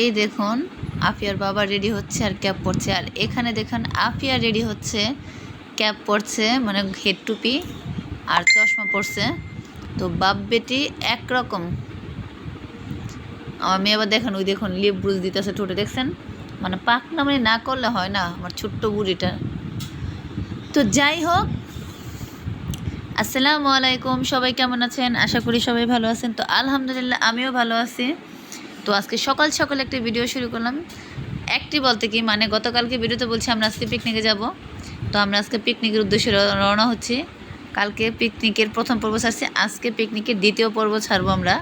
এই দেখুন, আফিয়ার বাবা রেডি হচ্ছে আর ক্যাপ পরছে। আর এখানে দেখুন, আফিয়া রেডি হচ্ছে ক্যাপ পরছে মানে হেড টুপি আর চশমা পরছে। তো বাপ বেটি একরকম। আমার মেয়ে আবার দেখেন, ওই দেখুন লিপ ব্রুজ দিতেছে ঠোঁটে, দেখছেন? মানে পাক মানে না করলে হয় না, আমার ছোট্ট বুড়িটা। তো যাই হোক, আসসালামু আলাইকুম, সবাই কেমন আছেন? আশা করি সবাই ভালো আছেন। তো আলহামদুলিল্লাহ, আমিও ভালো আছি। তো আজকে সকাল সকাল একটা ভিডিও শুরু করলাম। একটি বলতে কি মানে গতকালকে ভিডিওতে বলছি, আমরা আজকে পিকনিকে যাব। তো আমরা আজকে পিকনিকের উদ্দেশ্যে রওনা হচ্ছি। কালকে পিকনিকের প্রথম পর্ব ছাড়ছি, আজকে পিকনিকের দ্বিতীয় পর্ব ছাড়বো আমরা।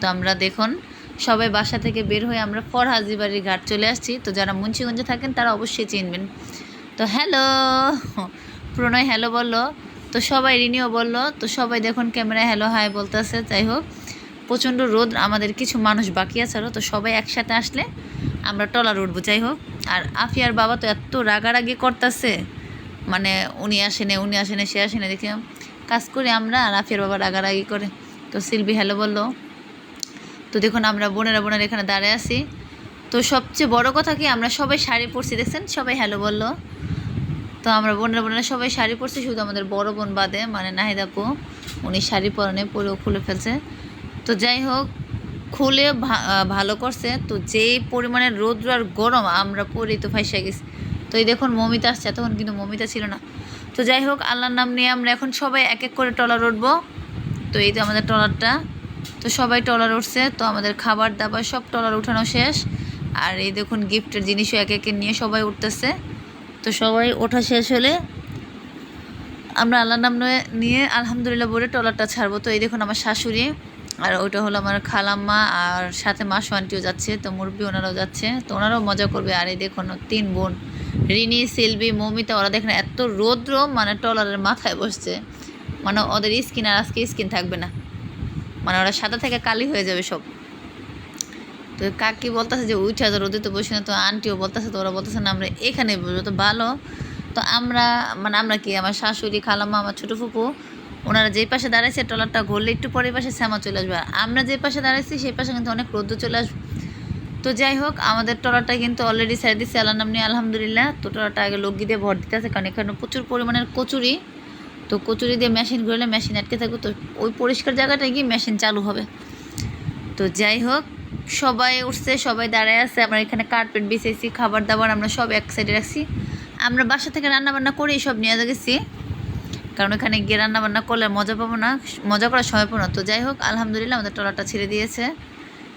তো আমরা দেখুন, সবাই বাসা থেকে বের হয়ে আমরা ফরহাজি বাড়ির ঘাট চলে আসছি। তো যারা মুন্সিগঞ্জে থাকেন, তারা অবশ্যই চিনবেন। তো হ্যালো, প্রণয় হ্যালো বলল, তো সবাই রিনিও বলল, তো সবাই দেখুন ক্যামেরায় হ্যালো, হাই বলতেছে, যাই হোক। প্রচণ্ড রোদ, আমাদের কিছু মানুষ বাকি আছে আরও তো সবাই একসাথে আসলে আমরা টলার উঠবো, যাই হোক। আর আফিয়ার বাবা তো এত রাগারাগি করতেছে মানে উনি আসেনে উনি আসেনে, সে আসেনে, দেখে কাজ করি আমরা, আর আফিয়ার বাবা রাগারাগি করে। তো সিলভি হ্যালো বলল, তো দেখুন, আমরা বোনেরা বোনেরা এখানে দাঁড়িয়ে আছি। তো সবচেয়ে বড় কথা কি, আমরা সবাই শাড়ি পরছি, দেখছেন? সবাই হ্যালো বলল। তো আমরা বোনেরা বোনেরা সবাই শাড়ি পরছি, শুধু আমাদের বড় বোন বাদে মানে নাহিদ আপু। উনি শাড়ি পরনে পরেও খুলে ফেলছে। তো যাই হোক, খুলে ভালো করছে। তো যেই পরিমাণে রৌদ্র আর গরম আমরা পরেই তো ফাইসা গেছি। তো এই দেখুন, মমিতা আসছে। তখন কিন্তু মমিতা ছিল না। তো যাই হোক, আল্লাহর নাম নিয়ে আমরা এখন সবাই এক এক করে টলার উঠবো। তো এই তো আমাদের টলারটা তো সবাই টলার উঠছে। তো আমাদের খাবার দাবার সব টলার উঠানো শেষ। আর এই দেখুন, গিফটের জিনিসও এক একে নিয়ে সবাই উঠতেছে। তো সবাই ওঠা শেষ হলে আমরা আল্লাহর নাম নিয়ে আলহামদুলিল্লাহ বলে টলারটা ছাড়বো। তো এই দেখুন, আমার শাশুড়ি। আর ওইটা হলো আমার খালাম্মা আর সাথে মাসু আন্টিও যাচ্ছে, তো মুরব্বী ওনারাও যাচ্ছে, তো ওনারাও মজা করবে। আর এই দেখুন, তিন বোন, রিনি, সিলভি, মৌমিতা, ওরা দেখেন এত রৌদ্র মানে টলারের মাথায় বসছে। মানে ওদের স্কিন আর আজকে স্কিন থাকবে না। মানে ওরা সাদা থেকে কালি হয়ে যাবে সব। তো কাকি বলতেছে যে, উঠে যা রোদে তো বসে না তো আন্টিও বলতেছে, তো ওরা বলতেছে, না, আমরা এখানে বসবো। তো ভালো। তো আমরা মানে আমরা কি, আমার শাশুড়ি, খালাম্মা, আমার ছোটো ফুপু ওনারা যেই পাশে দাঁড়াইছে, ট্রলারটা ঘুরলে একটু পরে পাশে শ্যামা চলে আসবে। আমরা যে পাশে দাঁড়াইছি, সেই পাশে কিন্তু অনেক রোদ্র চলে আসবে। তো যাই হোক, আমাদের ট্রলারটা কিন্তু অলরেডি ছেড়ে দিচ্ছে আল্লাহ নাম আলহামদুলিল্লাহ। তো ট্রলারটা আগে লোক দিয়ে ভর দিতে আছে কারণ এখানে প্রচুর পরিমাণের কচুরি। তো কচুরি দিয়ে মেশিন ঘুরলে মেশিন আটকে থাকবে। তো ওই পরিষ্কার জায়গাটায় গিয়ে মেশিন চালু হবে। তো যাই হোক, সবাই উঠছে, সবাই দাঁড়ায় আছে। আমরা এখানে কার্পেট বিছেছি খাবার দাবার আমরা সব এক সাইডে রাখছি। আমরা বাসা থেকে রান্না বান্না করেই সব নিয়ে গেছি। কারণ এখানে গিয়ে রান্না বান্না করলে মজা পাবো না, মজা করার সময় পাবো না। তো যাই হোক, আলহামদুলিল্লাহ আমাদের ট্রলারটা ছেড়ে দিয়েছে।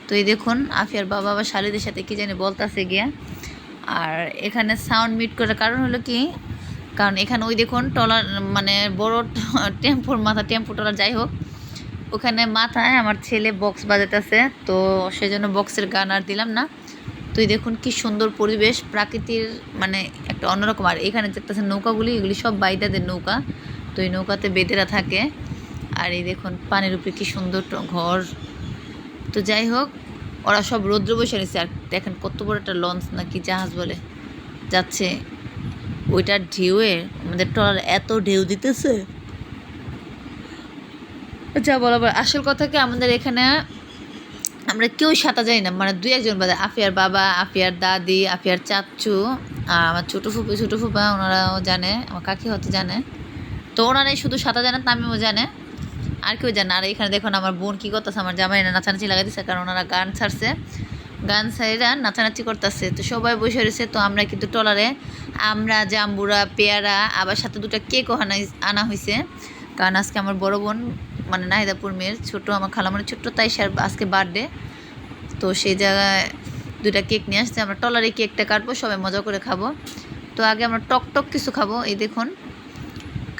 তো এই দেখুন, আফিয়ার বাবা বা শালিদের সাথে কি জানি বলতাছে গিয়া। আর এখানে সাউন্ড মিট করার কারণ হলো কি? কারণ এখানে ওই দেখুন টলার মানে বড় টেম্পুর মাথা, টেম্পু টলার যাই হোক, ওখানে মাথায় আমার ছেলে বক্স বাজাতেছে তো সেজন্য বক্সের গান আর দিলাম না। তুই দেখুন কি সুন্দর পরিবেশ, প্রাকৃতির মানে একটা অন্যরকম। আর এখানে দেখতেছেন নৌকাগুলি, এগুলি সব বাইদাদের নৌকা। তো এই নৌকাতে বেদেরা থাকে। আর এই দেখুন, পানির উপরে কি সুন্দর ঘর। তো যাই হোক, ওরা সব রৌদ্র বসে নিচ্ছে আর দেখেন কত বড় একটা লঞ্চ নাকি জাহাজ বলে। যাচ্ছে ওইটার ঢেউয়ে, আমাদের ট্রলার এত ঢেউ দিতেছে। যা বরাবর আসল কথা কি আমাদের এখানে আমরা কেউ সাঁতা যাই না। মানে দুই একজন বাদে, আফিয়ার বাবা, আফিয়ার দাদি, আফিয়ার চাচ্চু আর আমার ছোটো ফুপি, ছোটো ফুপা, ওনারাও জানে, আমার কাকি হতে জানে। তো ওনারাই শুধু সাঁতার জানে তামিমও জানে। আর কেউ জানে আর এখানে দেখুন আমার বোন কী করতেছে, আমার জামাই না নাচানাচি লাগাই দিচ্ছে কারণ ওনারা গান ছাড়ছে। গান ছাইরা নাচানাচি করতেছে। তো সবাই বসে রয়েছে, তো আমরা কিন্তু টলারে আমরা, জাম্বুরা, পেয়ারা, আবার সাথে দুটো কেকও আনা আনা হয়েছে কারণ আজকে আমার বড় বোন মানে নাহিদাপুর মেয়ের ছোটো, আমার খালামানের ছোট্ট, তাই স্যার আজকে বার্থডে তো সেই জায়গায় দুটা কেক নিয়ে আসছে। আমরা টলারে কেকটা কাটবো, সবাই মজা করে খাব। তো আগে আমরা টক টক কিছু খাব, এই দেখুন।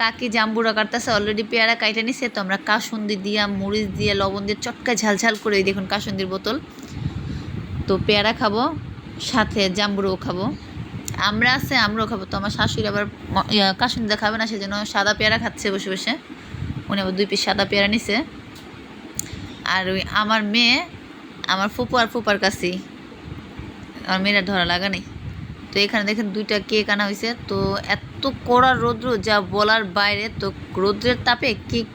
কাকি জাম্বুরা কাটতেছে অলরেডি পেয়ারা কাইটে নিছে, তো আমরা কাসুন্দি দিয়া, মরিচ দিয়ে, লবণ দিয়ে চটকা ঝালঝাল করে দেখুন কাসুন্দির বোতল। তো পেয়ারা খাব, সাথে জাম্বুরও খাব। আমরা আছে, আমরাও খাব, তো আমার শাশুড়ি আবার কাসুন্দিটা খাবে না, সেজন্য সাদা পেয়ারা খাচ্ছে বসে বসে। উনি আবার দুই পিস সাদা পেয়ারা নিছে। আর ওই আমার মেয়ে, আমার ফুপু আর ফুপার কাছেই আমার মেয়েরা ধরা লাগা নেই। তো এখানে দেখেন দুইটা কেক আনা হয়েছে তো এত কড়া রৌদ্র যা বলার বাইরে, তো রৌদ্রের তাপে কেক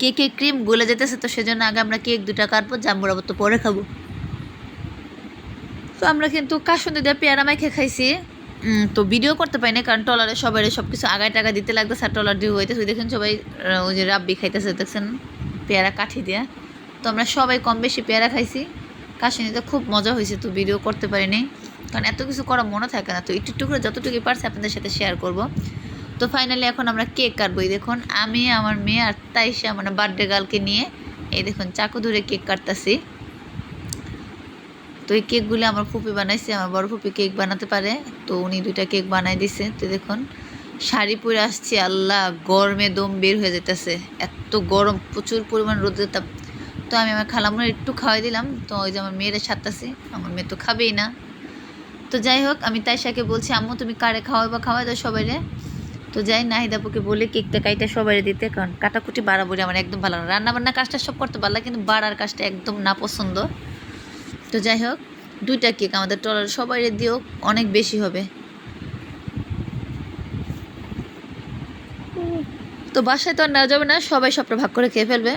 কেকে ক্রিম গলে যেতেছে। তো সেজন্য আগে আমরা কেক দুটা কাটবো জাম্বুর আবার তো পরে খাব। তো আমরা কিন্তু কাসুন্দি দিয়ে পেয়ারা মাইখে খাইছি। তো ভিডিও করতে পারি না কারণ টলারে সবাই সব কিছু আগায় টাকা দিতে লাগতেছে, আর টলার দিয়ে হইতেছে। দেখেন সবাই ওই যে রাব্বি খাইতেছে, দেখছেন? পেয়ারা কাঠি দিয়ে। তো আমরা সবাই কম বেশি পেয়ারা খাইছি। কাশিনিতে খুব মজা হয়েছে তো ভিডিও করতে পারিনি কারণ এত কিছু করা মনে থাকে না। তো একটু একটু করে যতটুকু পারছি আপনাদের সাথে শেয়ার করব। তো ফাইনালি এখন আমরা কেক কাটবো। এই দেখুন, আমি, আমার মেয়ে আর তাইশা মানে বার্থডে গার্লকে নিয়ে এই দেখুন চাকু ধরে কেক কাটতাছি। তো এই কেকগুলো আমার ফুপি বানাইছে, আমার বড় ফুপি কেক বানাতে পারে। তো উনি দুইটা কেক বানাই দিছে। তো দেখুন, শাড়ি পরে আসছি, আল্লাহ, গরমে দম বের হয়ে যেতেছে এত গরম, প্রচুর পরিমাণ তাপ। তো আমি আমার খালামুনে একটু খাওয়াই দিলাম। তো ওই যে আমার মেয়েরা সারতাছি, আমার মেয়ে তো খাবেই না। তো যাই হোক, আমি তাইশাকে বলছি, আম্মু, তুমি কারে খাওয়াই বা খাওয়াই দাও সবাইরে? তো যাই নাহিদাপুকে বলে কেকটা কাইটা সবাইরে দিতে, কারণ কাটাকুটি বাড়াবুড়ি আমার একদম ভালো না। রান্না বান্না কাজটা সব করতে পারলাম কিন্তু বাড়ার কাজটা একদম না পছন্দ তো যাই হোক, দুইটা কেক আমাদের টলার সবাই দিয়েও অনেক বেশি হবে। তো বাসায় তো আর নেওয়া যাবে না, সবাই সবটা ভাগ করে খেয়ে ফেলবে।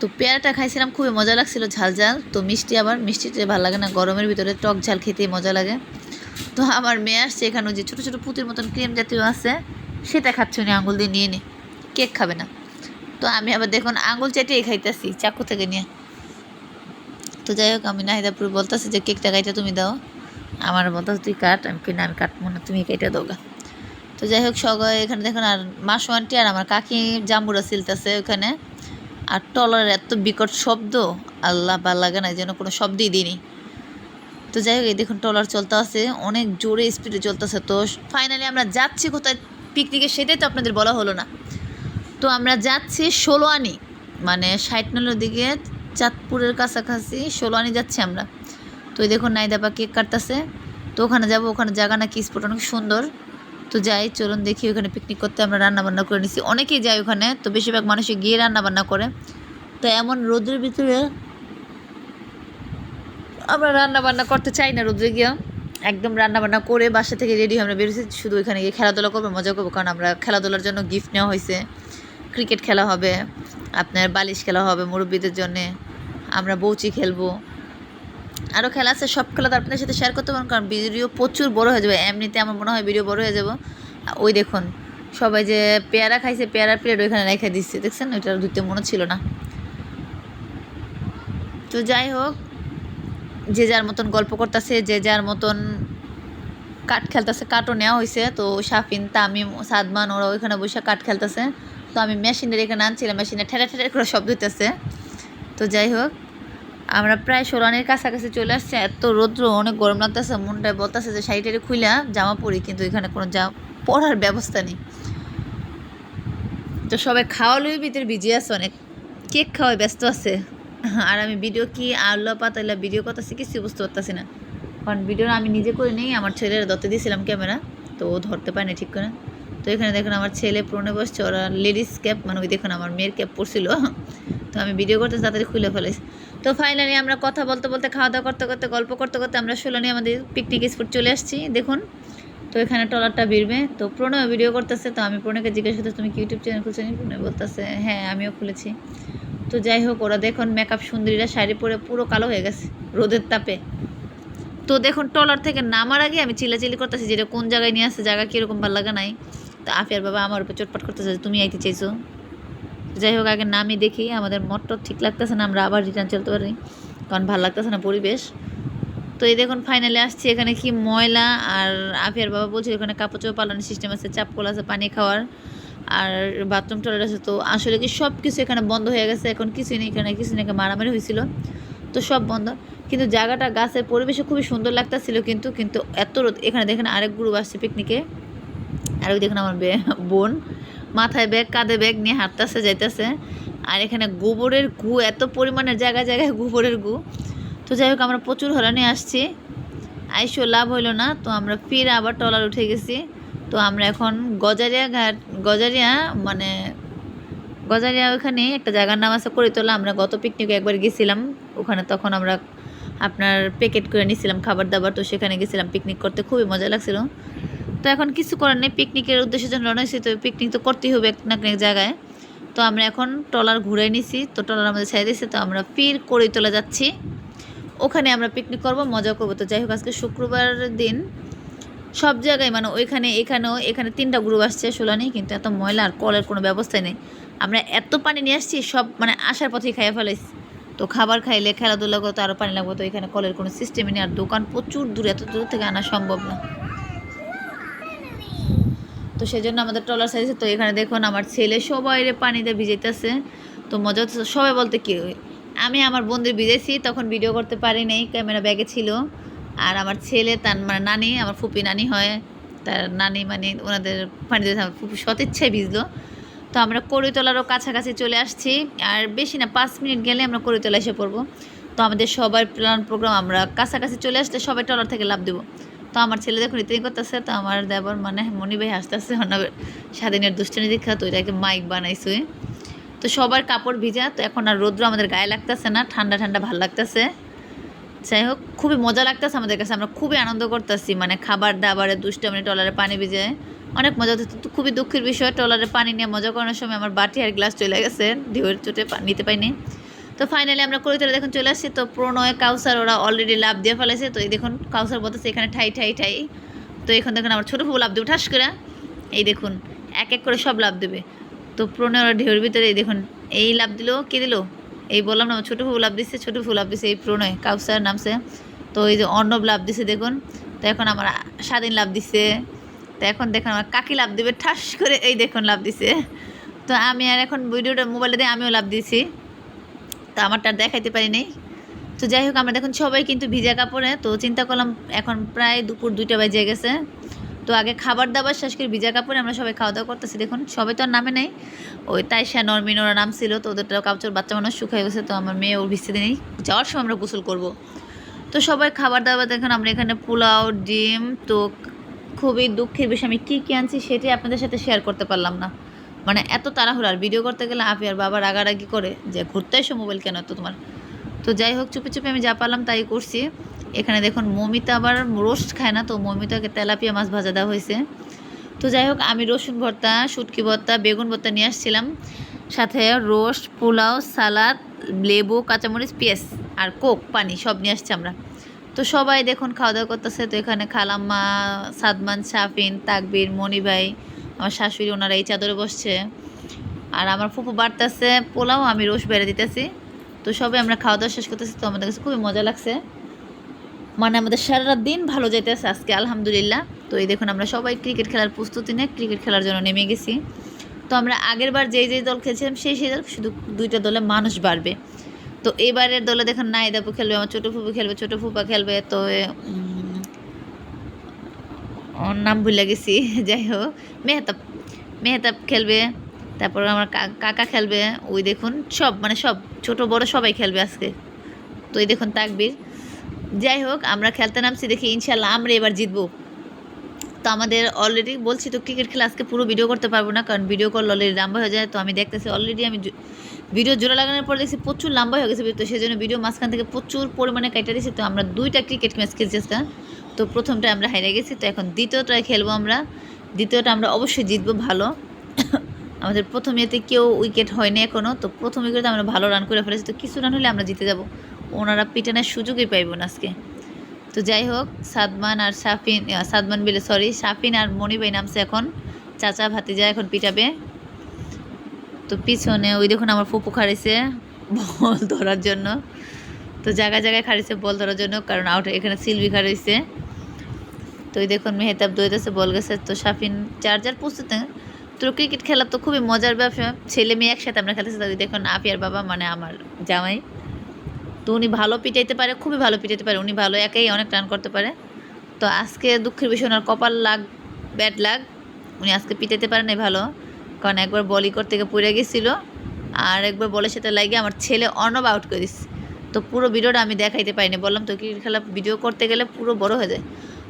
তো পেয়ারাটা খাইছিলাম, খুবই মজা লাগছিল, ঝাল ঝাল। তো মিষ্টি আবার, মিষ্টিতে ভালো লাগে না, গরমের ভিতরে টক ঝাল খেতেই মজা লাগে। তো আমার মেয়ে আসছে এখানে যে ছোটো ছোটো পুতির মতন ক্রিম জাতীয় আছে সেটা খাচ্ছে উনি আঙুল দিয়ে নিয়ে নি, কেক খাবে না। তো আমি আবার দেখুন, আঙুল চেটেই খাইতেছি, চাকু থেকে নিয়ে। তো যাই হোক, আমি নাহিদাপুর বলতেছি যে, কেকটা কাইটা তুমি দাও, আমার বলতেছে তুই কাট, আমি কিনা আমি কাটবো না, তুমি কাইটা দাও গা। তো যাই হোক সবাই এখানে দেখুন, আর মাসু আন্টি আর আমার কাকি জাম্বুরা সিলতেছে ওখানে। আর টলার এত বিকট শব্দ, আল্লাহ ভালো লাগে না জন্য কোনো শব্দই দিইনি। তো যাই হোক, এই দেখুন, ট্রলার চলতে আছে। অনেক জোরে স্পিডে চলতেছে। তো ফাইনালি আমরা যাচ্ছি কোথায়? পিকনিকে সেটাই তো আপনাদের বলা হলো না। তো আমরা যাচ্ছি ষোলোয়ানি মানে ষাট নলের দিকে চাঁদপুরের কাছাকাছি ষোলোয়ানি যাচ্ছি আমরা। তো এই দেখুন নাইদাপা কেক কাটতেছে। তো ওখানে যাব, ওখানে জায়গা নাকি স্পট অনেক সুন্দর। তো যাই, চলুন দেখি ওখানে পিকনিক করতে আমরা রান্না বান্না করে নিছি। অনেকেই যায় ওখানে, তো বেশিরভাগ মানুষই গিয়ে রান্না বান্না করে। তো এমন রোদের ভিতরে আমরা রান্না বান্না করতে চাই না রোদ্রে গিয়ে একদম রান্না বান্না করে বাসা থেকে রেডি আমরা বেরোছি শুধু ওইখানে গিয়ে খেলাধুলা করব, মজা করব, কারণ আমরা খেলাধুলার জন্য গিফট নেওয়া হয়েছে। ক্রিকেট খেলা হবে, আপনার বালিশ খেলা হবে মুরব্বীদের জন্যে। আমরা বৌচি খেলব। আরও খেলা আছে, সব খেলা তো আপনাদের সাথে শেয়ার করতে পারব, কারণ ভিডিও প্রচুর বড় হয়ে যাবে। এমনিতে আমার মনে হয় ভিডিও বড় হয়ে যাব। ওই দেখুন, সবাই যে পেয়ারা খাইছে, পেয়ারার প্লেট ওইখানে রেখে দিচ্ছে। দেখছেন? ওইটা ধুতে মনে ছিল না। তো যাই হোক যে যার মতন গল্প করতেছে, যে যার মতন কাঠ খেলতেছে কাঠও নেওয়া হয়েছে তো সাফিন তামিম, সাদমান ওরা ওইখানে বসে কাঠ খেলতেছে। তো আমি মেশিনের এখানে আনছিলাম, মেশিনে ঠেলা ঠেলা করে শব্দ হইতেছে তো যাই হোক, আমরা প্রায় সোলানের কাছাকাছি চলে আসছি। এত রৌদ্র, অনেক গরম লাগতেছে মনটা বলতেছে যে শাড়ি টাড়ি খুইলা জামা পরি, কিন্তু এখানে কোনো জামা পরার ব্যবস্থা নেই। তো সবাই খাওয়া লুই ভিতরে বিজি আছে অনেক। কেক খাওয়ায় ব্যস্ত আছে। আর আমি ভিডিও কি আল্লাহ পাতাইলা ভিডিও করতেছি কিছু বুঝতে পারতেছি না। কারণ ভিডিও আমি নিজে করে নেই, আমার ছেলের ধরতে দিয়েছিলাম ক্যামেরা, তো ও ধরতে পারেনি ঠিক করে। তো এখানে দেখুন আমার ছেলে প্রণে বসছে ওরা লেডিস ক্যাপ মানে ওই দেখুন আমার মেয়ের ক্যাপ পরছিল। তো আমি ভিডিও করতে তাড়াতাড়ি খুলে ফেলেছি তো ফাইনালি আমরা কথা বলতে বলতে খাওয়া দাওয়া করতে করতে, গল্প করতে করতে আমরা ষোলোনি আমাদের পিকনিক স্পট চলে আসছি, দেখুন। তো এখানে টলারটা ভিড়বে, তো প্রণয় ভিডিও করতেছে, তো আমি প্রণয়কে জিজ্ঞেস করতে তুমি কি ইউটিউব চ্যানেল খুলছো? নি প্রণয় বলতেছে হ্যাঁ আমিও খুলেছি। তো যাই হোক, ওরা দেখুন মেকআপ সুন্দরীরা শাড়ি পরে পুরো কালো হয়ে গেছে, রোদের তাপে। তো দেখুন টলার থেকে নামার আগে আমি চিল্লাচিল্লি করতেছি যেটা কোন জায়গায় নিয়ে আসছে, জায়গা কীরকম ভালো লাগা নাই। তো আফিয়ার বাবা আমার উপর চটপট করতেছে তুমি আইতে চাইছো। যাই হোক, আগে নামই দেখি, আমাদের মটর ঠিক লাগতেছে না, আমরা আবার রিটার্ন চলতে পারি। কারণ ভালো লাগতেছে না পরিবেশ। তো এই দেখুন ফাইনালে আসছি এখানে কি ময়লা, আর আফিয়ার বাবা বলছে এখানে কাপড় চোপড় পালানোর সিস্টেম আছে, চাপকল আছে, পানি খাওয়ার। আর বাথরুম টয়লেট আছে, তো আসলে কি সব কিছু এখানে বন্ধ হয়ে গেছে, এখন কিছুই নেই এখানে কিছু নেই মারামারি হয়েছিল, তো সব বন্ধ। কিন্তু জায়গাটা, গাছের পরিবেশে খুবই সুন্দর লাগতেছিল কিন্তু কিন্তু এত রোদ, এখানে দেখেন আরেক গ্রুপ আসছে পিকনিকে আর ওই দেখুন আমার বোন, মাথায় ব্যাগ কাঁধে ব্যাগ নিয়ে হাঁটতেছে, যাইতেছে, আর এখানে গোবরের গু, এত পরিমাণের জায়গায় জায়গায় গোবরের গু। তো যাই হোক, আমরা প্রচুর হরানি আসছি আইসো লাভ হইল না, তো আমরা ফির আবার টলার উঠে গেছি। তো আমরা এখন গজারিয়া ঘাট, গজারিয়া মানে গজারিয়া ওখানে একটা জায়গার নাম আছে করিতলা, আমরা গত পিকনিকে একবার গেছিলাম। ওখানে তখন আমরা আপনার প্যাকেট করে নিয়েছিলাম খাবার দাবার তো সেখানে গেছিলাম পিকনিক করতে, খুবই মজা লাগছিল। তো এখন কিছু করার নেই পিকনিকের উদ্দেশ্যের জন্য রওনা হয়েছি, তো পিকনিক তো করতেই হবে এক না এক জায়গায়। তো আমরা এখন ট্রলার ঘুরে নিছি, তো ট্রলার আমাদের ছেড়ে দিয়েছে, তো আমরা ফির করিতলা যাচ্ছি। ওখানে আমরা পিকনিক করব, মজা করব। তো যাই হোক, আজকে শুক্রবার দিন সব জায়গায় মানে ওইখানে, এখানেও, এখানে তিনটা গ্রুপ আসছে শুলানি কিন্তু এত ময়লা আর কলের কোনো ব্যবস্থাই নেই। আমরা এত পানি নিয়ে আসছি, সব মানে আসার পথেই খাইয়ে ফেলাইছি। তো খাবার খাইলে খেলাধুলা করতে আরও পানি লাগবে, তো এখানে কলের কোনো সিস্টেমই নেই, আর দোকান প্রচুর দূরে, এত দূর থেকে আনা সম্ভব না। তো সেই জন্য আমাদের ট্রলার সাইজে তো এখানে দেখুন আমার ছেলে সবাই পানিতে ভিজাইতেছে। তো মজা হচ্ছে, সবাই বলতে কি, আমি আমার বন্ধুর ভিজেছি তখন ভিডিও করতে পারি নাই ক্যামেরা ব্যাগে ছিল। আর আমার ছেলে, তার মানে নানি, আমার ফুপি নানি হয়। তার নানি মানে ওনাদের পানিতে ফুপি সতেচ্ছায় ভিজলো। তো আমরা কড়িতলারও কাছাকাছি চলে আসছি। আর বেশি না, পাঁচ মিনিট গেলে আমরা কড়িতলা এসে পড়ব। তো আমাদের সবার প্ল্যান প্রোগ্রাম আমরা কাছাকাছি চলে আসলে সবাই ট্রলার থেকে লাভ দেবো। তো আমার ছেলে দেখুন, ইত্যাদি করতেছে। তো আমার দেবর মানে মনি ভাই হাসতেছে স্বাধীনের দুষ্টানি দীক্ষা তো এটাকে মাইক বানাইছে। তো সবার কাপড় ভিজা, তো এখন আর রৌদ্র আমাদের গায়ে লাগতেছে না, ঠান্ডা ঠান্ডা ভালো লাগতেছে। যাই হোক, খুবই মজা লাগতেছে আমাদের কাছে। আমরা খুবই আনন্দ করতেছি। মানে খাবার দাবারে দুষ্টামি টলারে পানি ভিজে। অনেক মজা হচ্ছে। তো খুবই দুঃখের বিষয় টলারে পানি নিয়ে মজা করানোর সময় আমার বাটি আর গ্লাস চলে গেছে। ঢেউয়ের চোটে নিতে পাইনি তো ফাইনালি আমরা করিতলে দেখুন চলে আসছি। তো প্রণয়, কাউসার, ওরা অলরেডি লাভ দিয়ে ফেলেছে। তো এই দেখুন, কাউসার বলতেছে এখানে ঠাই ঠাই ঠাই। তো এখন দেখুন আমার ছোটো ফুল লাভ দেবে, ঠাস করে। এই দেখুন, এক এক করে সব লাভ দেবে। তো প্রণয় ওরা ঢেউর ভিতরে এই দেখুন, এই লাভ দিল, কে দিল? এই বললাম না, ছোটো লাভ দিচ্ছে ছোটো লাভ দিচ্ছে এই প্রণয় কাউসার নামছে। তো এই যে অর্ণব লাভ দিছে, দেখুন। তো এখন আমার স্বাধীন লাভ দিচ্ছে তো এখন দেখুন আমার কাকি লাভ দিবে, ঠাস করে এই দেখুন লাভ দিছে। তো আমি আর এখন ভিডিওটা মোবাইলে দিয়ে আমিও লাভ দিছি তো আমারটা দেখাইতে পারি নাই। তো যাই হোক, আমরা দেখুন সবাই কিন্তু ভিজা কাপড়ে। তো চিন্তা করলাম এখন প্রায় দুপুর দুইটা বাজে গেছে। তো আগে খাবার দাবার শেষ করে ভিজা কাপড়ে আমরা সবাই খাওয়া দাওয়া করতেছি। দেখুন, সবাই তো আর নামে নেই। ওই তাইশা নরমিন ওরা নাম ছিল তো ওদেরটা কাপড় বাচ্চা মানুষ শুকাই গেছে, তো আমার মেয়ে ওর ভিজতে নেই যাওয়ার সময় আমরা গোসল করব। তো সবাই খাবার দাবার দেখুন, আমরা এখানে পোলাও, ডিম, তো খুবই দুঃখের বিষয়, আমি কী কী আনছি সেটাই আপনাদের সাথে শেয়ার করতে পারলাম না। মানে এত তাড়াহুড়ো, আর ভিডিও করতে গেলে আপি আর বাবা রাগারাগি করে যে ঘুরতে এসো মোবাইল কেন তো তোমার? তো যাই হোক, চুপি চুপি আমি যা পারলাম তাই করছি। এখানে দেখুন, মমিতা আবার রোস্ট খায় না, তো মমিতাকে তেলাপিয়া মাছ ভাজা দেওয়া হয়েছে। তো যাই হোক, আমি রসুন ভর্তা, শুটকি ভর্তা, বেগুন ভর্তা নিয়ে আসছিলাম। সাথে রোস্ট, পোলাও, সালাদ, লেবু, কাঁচামরিচ, পেঁয়াজ আর কোক, পানি, সব নিয়ে আসছি আমরা। তো সবাই দেখুন খাওয়া দাওয়া করতেছে। তো এখানে খালাম্মা, সাদমান, শাফিন, তাকবির মনি ভাই আমার শাশুড়ি, ওনারা এই চাদরে বসছে। আর আমার ফুপু বাড়তেছে, পোলাও আমি রোস বেড়ে দিতেছি। তো সবাই আমরা খাওয়া দাওয়া শেষ করতেছি, তো আমাদের কাছে খুবই মজা লাগছে। মানে আমাদের সারা দিন ভালো যাইতেছে আজকে, আলহামদুলিল্লাহ। তো এই দেখুন, আমরা সবাই ক্রিকেট খেলার প্রস্তুতি নিয়ে ক্রিকেট খেলার জন্য নেমে গেছি। তো আমরা আগের বার যেই যেই দল খেলছিলাম, সেই সেই দল, শুধু দুইটা দলে মানুষ বাড়বে। তো এবারের দলে দেখুন নাইদাপু খেলবে, আমার ছোটো ফুপু খেলবে, ছোটো ফুপা খেলবে, তো ওর নাম ভুলে গেছি, যাই হোক, মেহতাব মেহতাব খেলবে, তারপর আমার কাকা খেলবে, ওই দেখুন, সব মানে সব, ছোট বড় সবাই খেলবে আজকে। তো এই দেখুন, তাকবির। যাই হোক আমরা খেলতে নামছি, দেখি ইনশাল্লাহ আমরা এবার জিতবো। তো আমাদের অলরেডি বলছি তো ক্রিকেট খেলা আজকে পুরো ভিডিও করতে পারব না, কারণ ভিডিও করলে অলরেডি লম্বা হয়ে যায়, তো আমি দেখতেছি অলরেডি আমি ভিডিও জোড়া লাগানোর পর দেখছি প্রচুর লম্বা হয়ে গেছে, তো সেই জন্য ভিডিও মাঝখান থেকে প্রচুর পরিমাণে কেটে দিয়েছি, তো আমরা দুইটা ক্রিকেট ম্যাচ খেলছি আজকে তো প্রথমটা আমরা হেরে গেছি, তো এখন দ্বিতীয়টায় খেলব আমরা। দ্বিতীয়টা আমরা অবশ্যই জিতবো ভালো। আমাদের প্রথম ইয়েতে কেউ উইকেট হয়নি এখনও তো প্রথম উইকেটে আমরা ভালো রান করে ফেলেছি, তো কিছু রান হলে আমরা জিতে যাব। ওনারা পিটানোর সুযোগই পাইব না আজকে। তো যাই হোক, সাদমান আর সাফিন সাদমান বিলে সরি সাফিন আর মণিবাই নামছে এখন। চাচা ভাতিজা এখন পিটাবে। তো পিছনে, ওই দেখুন আমার ফুপু খাড়িছে বল ধরার জন্য। তো জায়গায় জায়গায় খাড়িছে বল ধরার জন্য, কারণ আউট এখানে সিলভি খাড়িছে। তো ওই দেখুন মেহতাব দৌড়েছে বল গেছে। তো সাফিন চার্জার প্রস্তুত তো ক্রিকেট খেলা তো খুবই মজার ব্যাপার। ছেলে মেয়ে একসাথে আমরা খেলতেছি দেখুন আপিয়ার বাবা মানে আমার জামাই। তো উনি ভালো পিটাইতে পারে, খুবই ভালো পিটাইতে পারে, উনি ভালো, একাই অনেক রান করতে পারে। তো আজকে দুঃখের বিষয় ওনার কপাল লাগ ব্যাড লাগ, উনি আজকে পিটাইতে পারে নাই ভালো। কারণ একবার বলি করতে গিয়ে পড়ে গেছিল, আর একবার বলের সাথে লাগে আমার ছেলে অর্ণব আউট করে দিচ্ছে তো পুরো ভিডিওটা আমি দেখাইতে পারিনি, বললাম তো ক্রিকেট খেলা ভিডিও করতে গেলে পুরো বড় হয়ে যায়।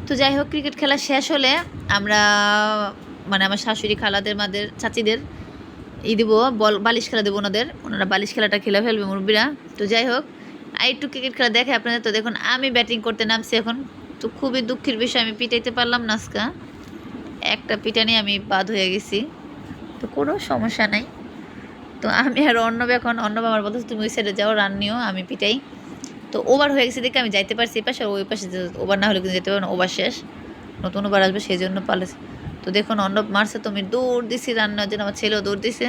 তো যাই হোক ক্রিকেট খেলা শেষ হলে আমরা মানে আমার শাশুড়ি খালাদের মাদের, চাচিদের ই দিব, বল, বালিশ খেলা দেবো ওনাদের। ওনারা বালিশ খেলাটা খেলে ফেলবে মুরব্বীরা। তো যাই হোক আর একটু ক্রিকেট খেলা দেখে আপনাদের। তো দেখুন, আমি ব্যাটিং করতে নামছি এখন। তো খুবই দুঃখের বিষয়, আমি পিটাইতে পারলাম না আজকা। একটা পিটানি আমি বাদ হয়ে গেছি। তো কোনো সমস্যা নাই। তো আমি আর অর্ণব এখন, অর্ণব আমার বলতেছে, তুমি ওই সাইডে যাও রান নিও, আমি পিটাই। তো ওভার হয়ে গেছে দেখে আমি যাইতে পারছি এই পাশে ওই পাশে ওভার না হলে কিন্তু যেতে পারব না, ওভার শেষ। নতুন ওভার আসবে সেই জন্য পালাছে তো দেখুন অন্নব মারছে তো, আমি দৌড় দিছি রান্নার জন্য, আমার ছেলেও দৌড় দিছে।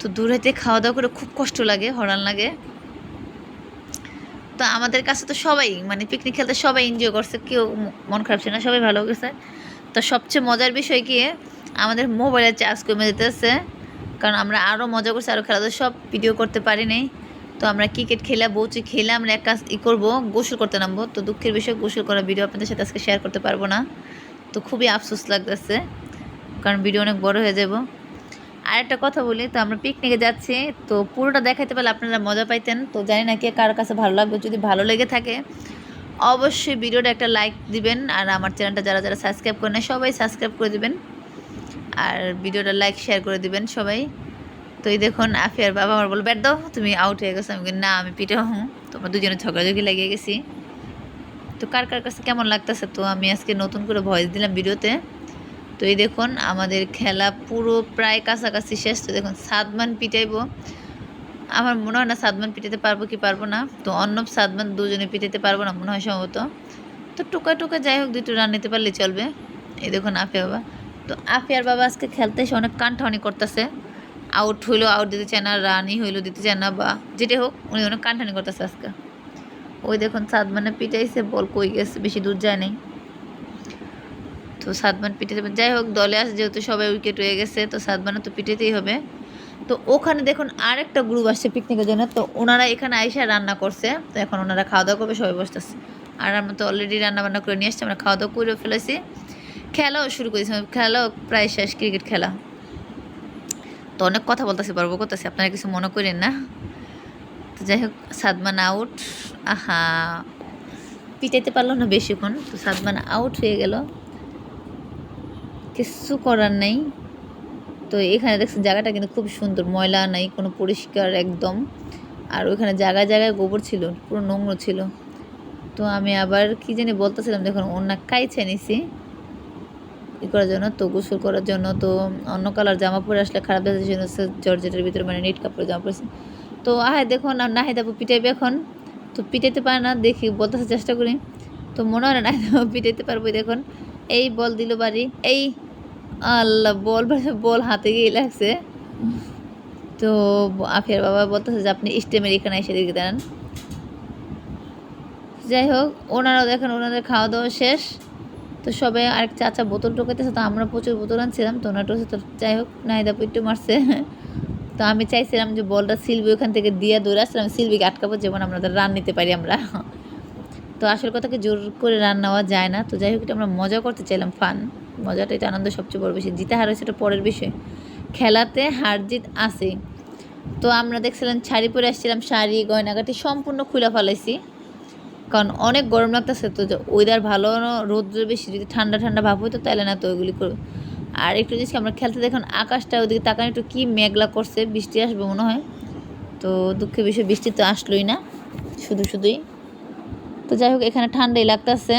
তো দূরেতে খাওয়া দাওয়া করে খুব কষ্ট লাগে হরান লাগে। তো আমাদের কাছে তো সবাই মানে পিকনিক খেলতে সবাই এনজয় করছে, কেউ মন খারাপ ছিল না, সবাই ভালো গেছে তো সবচেয়ে মজার বিষয় কি, আমাদের মোবাইলের চার্জ কমে যেতেছে, কারণ আমরা আরও মজা করছি আরও খেলাধুলা সব ভিডিও করতে পারি নাই। তো আমরা ক্রিকেট খেলা, বউচি খেলে, আমরা এক কাজ ই করব, গোসল করতে নামবো। তো দুঃখের বিষয়, গোসল করা ভিডিও আপনাদের সাথে আজকে শেয়ার করতে পারব না। তো খুবই আফসোস লাগতেছে, কারণ ভিডিও অনেক বড় হয়ে যাব। আর একটা কথা বলি, তো আমরা পিকনিকে যাচ্ছি, তো পুরোটা দেখাইতে পারলে আপনারা মজা পাইতেন। তো জানি না কে কার কাছে ভালো লাগবে, যদি ভালো লেগে থাকে, অবশ্যই ভিডিওটা একটা লাইক দিবেন, আর আমার চ্যানেলটা যারা যারা সাবস্ক্রাইব করে নেয় সবাই সাবস্ক্রাইব করে দিবেন, আর ভিডিওটা লাইক শেয়ার করে দিবেন সবাই। তো এই দেখুন, আফিয়ার বাবা আমার বলো ব্যাট দাও তুমি আউট হয়ে গেছো। আমি না, আমি পিঠে হুম তোমার দুজনে ঝগড়াঝগি লাগিয়ে গেছি। তো কার কার কাছে কেমন লাগতেছে? তো আমি আজকে নতুন করে ভয়েস দিলাম ভিডিওতে। তো এই দেখুন, আমাদের খেলা পুরো প্রায় কাছাকাছি শেষ। তো দেখুন সাতমান পিটাইবো। আমার মনে হয় না সাতমান পিটাতে পারব কি পারব না। তো অন্নব সাতমান দুজনে পিটাতে পারব না মনে হয় সম্ভবত। তো টুকা টুকা যাই হোক, দুটো রান নিতে পারলে চলবে। এই দেখুন, আফিয়া বাবা। তো আফে আর বাবা আজকে খেলতে এসে অনেক কানঠানি করতেছে। আউট হইল আউট দিতে চায় না রানই হইল, দিতে চায় না, বা যেটাই হোক, উনি অনেক কানঠানি করতেছে আজকে। ওই দেখুন সাতমানে পিটাইছে, বল কই গেছে, বেশি দূর যায় নাই। তো সাতমান পিটাতে যাই হোক, দলে আসে যেহেতু সবাই উইকেট হয়ে গেছে, তো সাতমানে তো পিটাতেই হবে। তো ওখানে দেখুন আরেকটা গ্রুপ আসছে পিকনিকের জন্য। তো ওনারা এখানে আইসা রান্না করছে। তো এখন ওনারা খাওয়া দাওয়া করবে, সবাই বসতেছে। আর আমরা তো অলরেডি রান্না বান্না করে নিয়ে আসছি, আমরা খাওয়া দাওয়া করে ফেলেছি। খেলাও শুরু করেছি খেলাও প্রায় শেষ ক্রিকেট খেলা। তো অনেক কথা বলতেছি পারব করতেছি, আপনারা কিছু মনে করেন না? তো যাই হোক, সাদমান আউট আহা, পিটাইতে পারল না বেশিক্ষণ। তো সাদমান আউট হয়ে গেল। কিছু করার নেই। তো এখানে দেখছেন জায়গাটা কিন্তু খুব সুন্দর, ময়লা নাই, কোনো পরিষ্কার একদম। আর ওইখানে জায়গায় জায়গায় গোবর ছিল, পুরো নোংরা ছিল। তো আমি আবার কি জানি বলতেছিলাম, দেখুন অন্য কাইছে নিছি ই করার জন্য, তো গোসল করার জন্য। তো অন্য কালার জামা পরে আসলে খারাপ দেখার জন্য জর্জেটের ভিতরে মানে নেট কাপড় জামা পরেছি। তো আহে দেখুন, আর নাহিদ আপু পিটাইবে এখন। তো পিটাইতে পারে না, দেখি বলতে চেষ্টা করি। তো মনে হয় না নাহিদ আপু পিটাইতে পারব দেখুন। এই বল দিল বাড়ি। এই আল্লাহ, বল বল হাতে গিয়ে লাগছে। তো আফিয়ার বাবা বলতেছে যে, আপনি স্টেমের এখানে এসে দিকে দাঁড়ান যাই হোক, ওনারাও দেখেন, ওনাদের খাওয়া দাওয়া শেষ। তো সবাই আরেক চাচা বোতল টোকাইতেছে তো আমরা প্রচুর বোতল আনছিলাম, তো ওনার টোকে তো যাই হোক নাহিদা একটু মারছে। তো আমি চাইছিলাম যে, বলটা সিলবি ওখান থেকে দিয়ে দৌড়ে আসছিলাম সিলবিকে আটকাবো, যেমন আমরা রান নিতে পারি আমরা। তো আসল কথাকে জোর করে রান নেওয়া যায় না? তো যাই হোক, এটা আমরা মজা করতে চাইলাম, ফান। মজাটা এটা আনন্দ সবচেয়ে বড় বিষয়। জিতে হার এটা পরের বিষয়। খেলাতে হার জিত আসে তো আমরা দেখছিলাম শাড়ি পরে আসছিলাম, শাড়ি, গয়নাগাটি সম্পূর্ণ খুলে ফেলাইছি। কারণ অনেক গরম লাগতেছে, তো ওয়েদার ভালো রোদ্র বেশি, যদি ঠান্ডা ঠান্ডা ভাব হইতো তাহলে না তো ওইগুলি করবে আর একটু যদি আমরা খেলতে দেখুন, আকাশটা ওদিকে তাকান একটু কী মেঘলা করছে, বৃষ্টি আসবে মনে হয়। তো দুঃখের বিষয়, বৃষ্টি তো আসলোই না, শুধু শুধুই। তো যাই হোক, এখানে ঠান্ডাই লাগতেছে।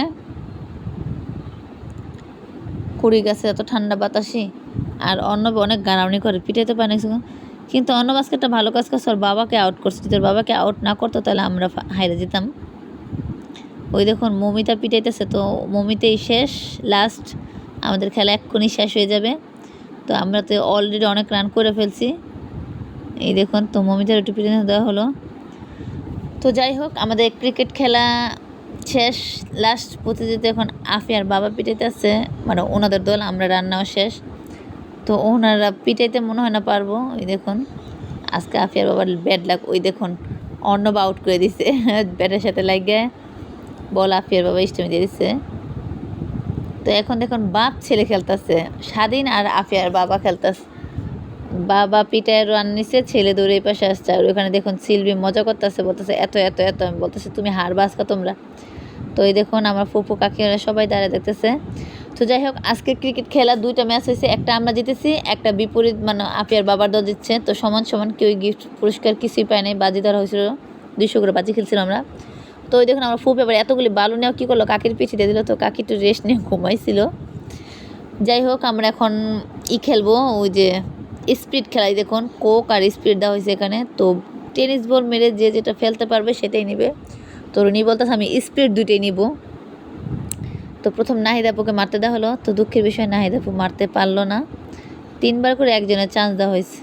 কুড়ি গাছে এত ঠান্ডা বাতাসি আর অন্নবে অনেক গানাউনি করে, পিটাইতে পারে কিন্তু অন্য আজকে একটা ভালো কাজ করছে, ওর বাবাকে আউট করছে। যদি বাবাকে আউট না করতো, তাহলে আমরা হাইরে যেতাম। ওই দেখুন, মমিতা পিটাইতেছে, তো মমিতেই শেষ লাস্ট আমাদের খেলা এক্ষুনি শেষ হয়ে যাবে। তো আমরা তো অলরেডি অনেক রান করে ফেলছি। এই দেখুন, তো মমিতার একটু পিটানো দেওয়া হলো। তো যাই হোক, আমাদের ক্রিকেট খেলা শেষ। লাস্ট প্রতিযোগিতা এখন আফিয়ার বাবা পিটাইতে আছে মানে ওনাদের দল, আমরা রান্নাও শেষ। তো ওনারা পিটাইতে মনে হয় না পারব, ওই দেখুন। আজকে আফিয়ার বাবার ব্যাড লাগ ওই দেখুন, অর্ণব আউট করে দিছে ব্যাটের সাথে লাগে বল আফিয়ার বাবা স্টেমে দিয়ে দিচ্ছে তো এখন দেখুন, বাপ ছেলে খেলতেছে, স্বাধীন আর আফিয়ার বাবা খেলতেছে। বাবা পিটায় রান নিছে, ছেলে দৌড়ে এই পাশে আসছে। আর ওখানে দেখুন, সিলভি মজা করতেছে, বলতেছে, এত এত এত। আমি বলতেছে, তুমি হারবা আজকে তোমরা? তো এই দেখুন, আমার ফুপু কাকিরা সবাই দাঁড়িয়ে দেখতেছে। তো যাই হোক, আজকে ক্রিকেট খেলা দুইটা ম্যাচ হয়েছে। একটা আমরা জিতেছি, একটা বিপরীত মানে আপিয়ার বাবার দল জিতছে। তো সমান সমান কেউ গিফট পুরস্কার কিছুই পায় নাই। বাজি ধরা হয়েছিল, দুইশো করে বাজি খেলছিলাম আমরা। তো ওই দেখুন, আমার ফুপ এবার এতগুলি বালু নেওয়া কী করল? কাকির পিছিয়ে দিয়ে দিল। তো কাকি একটু রেস্ট নিয়ে ঘুমাইছিল। যাই হোক, আমরা এখন ই খেলব, ওই যে স্পিড খেলাই, দেখুন, কোক আর স্পিড দেওয়া হয়েছে এখানে। তো টেনিস বল মেরে যে যেটা ফেলতে পারবে সেটাই নেবে। তো রিনি বলতেছে, আমি স্পিড দুইটাই নিব। তো প্রথম নাহিদ আপুকে মারতে দেওয়া হলো। তো দুঃখের বিষয়, নাহিদ আপু মারতে পারল না। তিনবার করে একজনের চান্স দেওয়া হয়েছে।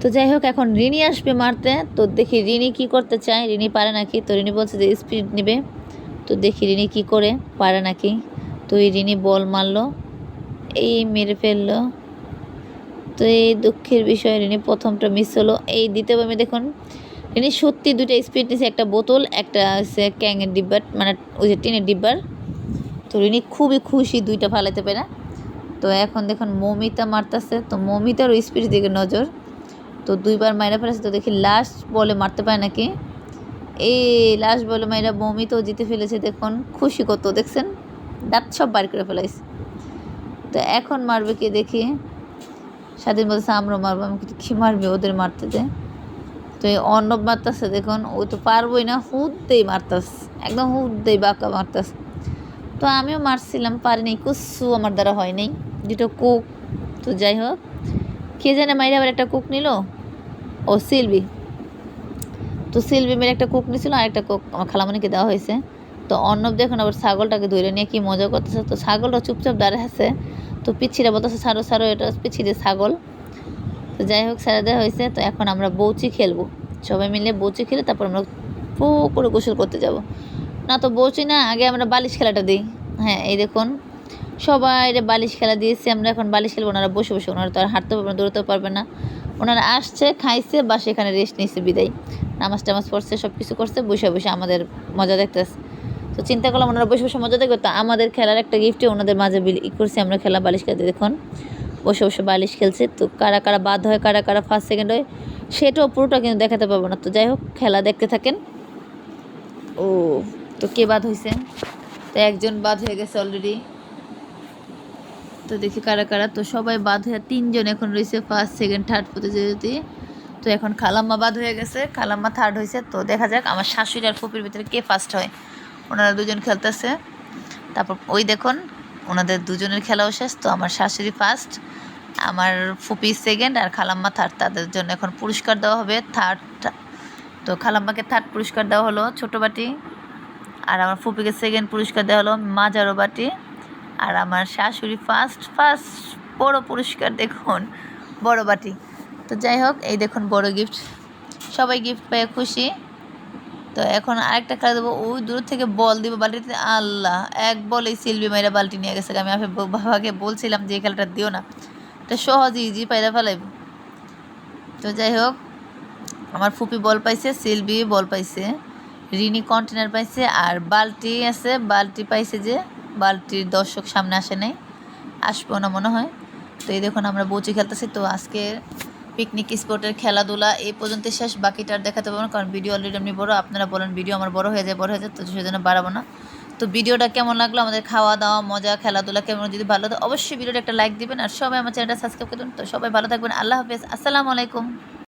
তো যাই হোক, এখন রিনি আসবে মারতে। তো দেখি রিনি কি করতে চায়। রিনি পারে নাকি? তো রিনি বলছে যে স্পিড নেবে। তো দেখি রিনি কি করে, পারে নাকি? তো এই রিনি বল মারলো। এই মেরে ফেলল। তো এই দুঃখের বিষয় রিনি, প্রথমটা মিস হলো। এই দ্বিতীয় আমি দেখুন, রিনি সত্যি দুইটা স্পিড নিছে, একটা বোতল, একটা হচ্ছে ক্যাঙের ডিব্বার মানে ওই যে টিনের ডিব্বার তো রিনি খুবই খুশি দুইটা ফালাইতে পেরে তো এখন দেখুন, মমিতা মারতেছে, তো মমিতার ওই স্পিড দিকে নজর। তো দুইবার মাইরা ফেলেছে, তো দেখি লাস্ট বলে মারতে পারে নাকি? এই লাস্ট বলে মাইরা মমিতাও জিতে ফেলেছে, দেখুন, খুশি কত দেখছেন? দাঁত সব বার করে ফেলাইছে। তো এখন মারবে কি দেখি? স্বাধীন বলছে, আমরা মারবো, আমি কিন্তু কী মারবে, ওদের মারতে দে। তো এই অর্ণব মারতেছে, দেখুন, ও তো পারবোই না হুদ্দেই মারতাস একদম হুদ্দেই বাঁকা মারতাস তো আমিও মারছিলাম, পারিনি, কুসু আমার দ্বারা হয় নাই, দুটো কুক, তো যাই হোক, কে জানে মাইরে আবার একটা কুক নিল? ও সিলবি। তো সিলবি মেরে একটা কুক নিছিল আর একটা কুক আমার খালামণিকে দেওয়া হয়েছে। তো অর্ণব দেখুন আবার ছাগলটাকে ধরে নিয়ে কি মজা করতেছে, তো ছাগলটা চুপচাপ দাঁড়িয়ে আছে তো পিচ্ছিরা বলতেছে, সারো সারো, এটা পিচ্ছিদের ছাগল। তো যাই হোক, সারা দেওয়া হয়েছে। তো এখন আমরা বৌচি খেলব। সবাই মিলে বৌচি খেলে তারপর আমরা ফু করে গোসল করতে যাব। না তো বৌচি না, আগে আমরা বালিশ খেলাটা দিই। হ্যাঁ এই দেখুন। সবাই বালিশ খেলা দিয়েছি, আমরা এখন বালিশ খেলব। ওনারা বসে বসে, ওনারা তো আর হাঁটতে পারবে না দৌড়তেও পারবে না। ওনারা আসছে, খাইছে বা সেখানে রেস্ট নিয়েছে বিদায়। নামাজ টামাজ পড়ছে সব কিছু করছে, বসে বসে আমাদের মজা দেখতেছে। তো চিন্তা করলাম ওনারা বসে বসে মজা দেখবে। তো আমাদের খেলার একটা গিফটে ওনাদের মাঝে বিলি করছি, আমরা খেলা বালিশ খেলতে। দেখুন, বসে বসে বালিশ খেলছে। তো কারা কারা বাদ হয়, কারা কারা ফার্স্ট সেকেন্ড হয়, সেটাও পুরোটা কিন্তু দেখাতে পারব না। তো যাই হোক, খেলা দেখতে থাকেন। ও, তো কে বাদ হয়েছে তো একজন বাদ হয়ে গেছে অলরেডি তো দেখি কারা কারা। তো সবাই বাদ হয়ে, তিনজন এখন রয়েছে ফার্স্ট সেকেন্ড থার্ড প্রতিযোগিতা তো এখন খালাম্মা বাদ হয়ে গেছে, খালাম্মা থার্ড হয়েছে তো দেখা যাক, আমার শাশুড়ি আর ফুপির ভিতরে কে ফার্স্ট হয়। ওনারা দুজন খেলতেছে। তারপর ওই দেখুন, ওনাদের দুজনের খেলাও শেষ। তো আমার শাশুড়ি ফার্স্ট আমার ফুপি সেকেন্ড আর খালাম্মা থার্ড তাদের জন্য এখন পুরস্কার দেওয়া হবে থার্ড তো খালাম্মাকে থার্ড পুরস্কার দেওয়া হলো ছোটো বাটি, আর আমার ফুপিকে সেকেন্ড পুরস্কার দেওয়া হলো মাজারো বাটি। আর আমার শাশুড়ি ফার্স্ট ফার্স্ট বড় পুরস্কার দেখুন, বড় বাটি। তো যাই হোক, এই দেখুন বড় গিফট সবাই গিফট পেয়ে খুশি। তো এখন আরেকটা খেলা দেবো। ওই দূর থেকে বল দিব বালতিতে আল্লাহ, এক বলেই সিলবি মাইরা বালতি নিয়ে গেছে। আমি আমি বাবাকে বলছিলাম যে এই খেলাটা দিও না। এটা সহজ ইজি পাইরা ফেলাইব। তো যাই হোক, আমার ফুপি বল পাইছে সিলবি বল পাইছে, রিনি কন্টেনার পাইছে, আর বালতি আছে বালতি পাইছে যে বালতির দর্শক সামনে আসে নাই। আসব না মনে হয়। তো এই দেখুন, আমরা বউচি খেলতেছি। তো আজকে পিকনিক স্পটের খেলাধুলা এই পর্যন্ত শেষ, বাকিটা আর দেখাতে পারব না, কারণ ভিডিও অলরেডি আপনি বড়, আপনারা বলেন ভিডিও আমার বড় হয়ে যায়, বড় হয়ে যায়, তো সেজন্য বাড়াবো না। তো ভিডিওটা কেমন লাগল, আমাদের খাওয়া দাওয়া, মজা, খেলাধুলা কেমন, যদি ভালো তো অবশ্যই ভিডিওটা একটা লাইক দিবেন, আর সবাই আমার চ্যানেলটা সাবস্ক্রাইব দেবেন। তো সবাই ভালো থাকবেন, আল্লাহ হাফেজ, আসসালামু আলাইকুম।